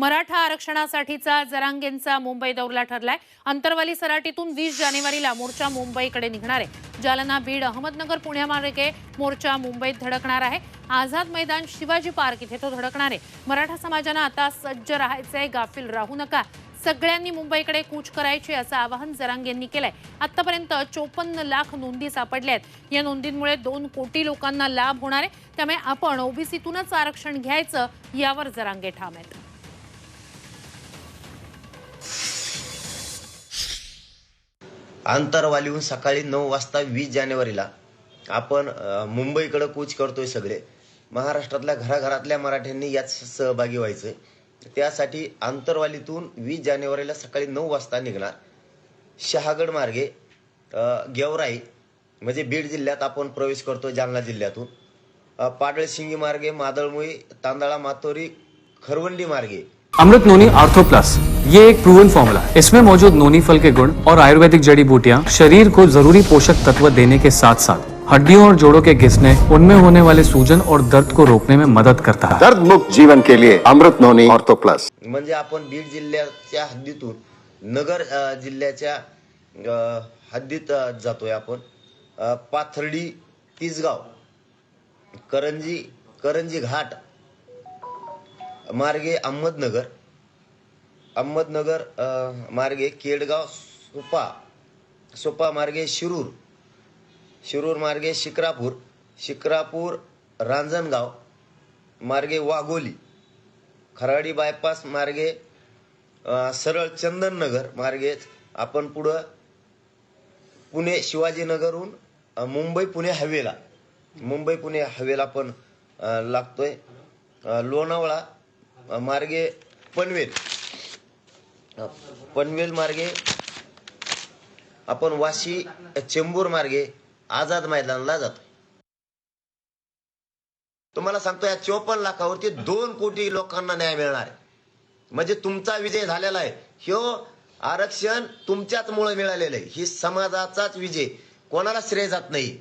मराठा आरक्षणासाठीचा जरांगेंचा मुंबई दौरा ठरलाय. अंतरवाली सराटीतून वीस जानेवारीला मोर्चा मुंबईकडे निघणार आहे. जालना बीड अहमदनगर पुण्यामार्गे मोर्चा मुंबईत धडकणार आहे. आझाद मैदान शिवाजी पार्क इथे तो धडकणार आहे. मराठा समाजानं आता सज्ज राहायचंय गाफील राहू नका. सगळ्यांनी मुंबईकडे कूच करायची असं आवाहन जरांगेंनी केलंय. आतापर्यंत चोपन्न लाख नोंदी सापडल्या आहेत. या नोंदींमुळे दोन कोटी लोकांना लाभ होणार आहे. त्यामुळे आपण ओबीसीतूनच आरक्षण घ्यायचं यावर जरांगे ठाम आहेत. आंतरवालीहून सकाळी नऊ वाजता वीस जानेवारीला आपण मुंबईकडं मुंबईकडे कूच करतोय सगळे. महाराष्ट्रातल्या घराघरातल्या मराठ्यांनी यात सहभागी व्हायचंय. त्यासाठी आंतरवालीतून वीस जानेवारीला सकाळी नऊ वाजता निघणार शहागड मार्गे गेवराई म्हणजे बीड जिल्ह्यात आपण प्रवेश करतो जालना जिल्ह्यातून. पाडळशिंगी मार्गे मादळमुळी तांदळा मातोरी खरवंडी मार्गे. अमृत नोनी आर्थो प्लस ये एक प्रूवन फॉर्मूला है इसमें मौजूद नोनी फल के गुण और आयुर्वेदिक जड़ी बूटियाँ शरीर को जरूरी पोषक तत्व देने के साथ साथ हड्डियों और जोड़ों के घिसने उनमें होने वाले सूजन और दर्द को रोकने में मदद करता है। दर्द मुक्त जीवन के लिए अमृत नोनी ऑर्थो प्लस म्हणजे आपण बीड जिल्ह्याच्या हद्दीतून नगर अ, जिल्ह्याच्या अ, हद्दीत अ, जातोय आपण. अ, पाथर्डी तिसगाव करंजी करंजी घाट मार्गे अहमदनगर अहमदनगर मार्गे केडगाव सोपा सोपा मार्गे शिरूर शिरूर मार्गे शिक्रापूर शिक्रापूर रांजणगाव मार्गे वाघोली खराडी बायपास मार्गे सरळ चंदननगर मार्गेच आपण पुढं पुणे शिवाजीनगरहून मुंबई पुणे हवेला मुंबई पुणे हवेला पण लागतोय. लोणावळा मार्गे पनवेल. पनवेल मार्गे आपण वाशी चेंबूर मार्गे आझाद मैदानाला जातो तुम्हाला सांगतो या चोपन्न लाखावरती दोन कोटी लोकांना न्याय मिळणार आहे. म्हणजे तुमचा विजय झालेला आहे. ह्यो आरक्षण तुमच्याच मुळे मिळालेलं आहे. ही समाजाचाच विजय. कोणाला श्रेय जात नाही.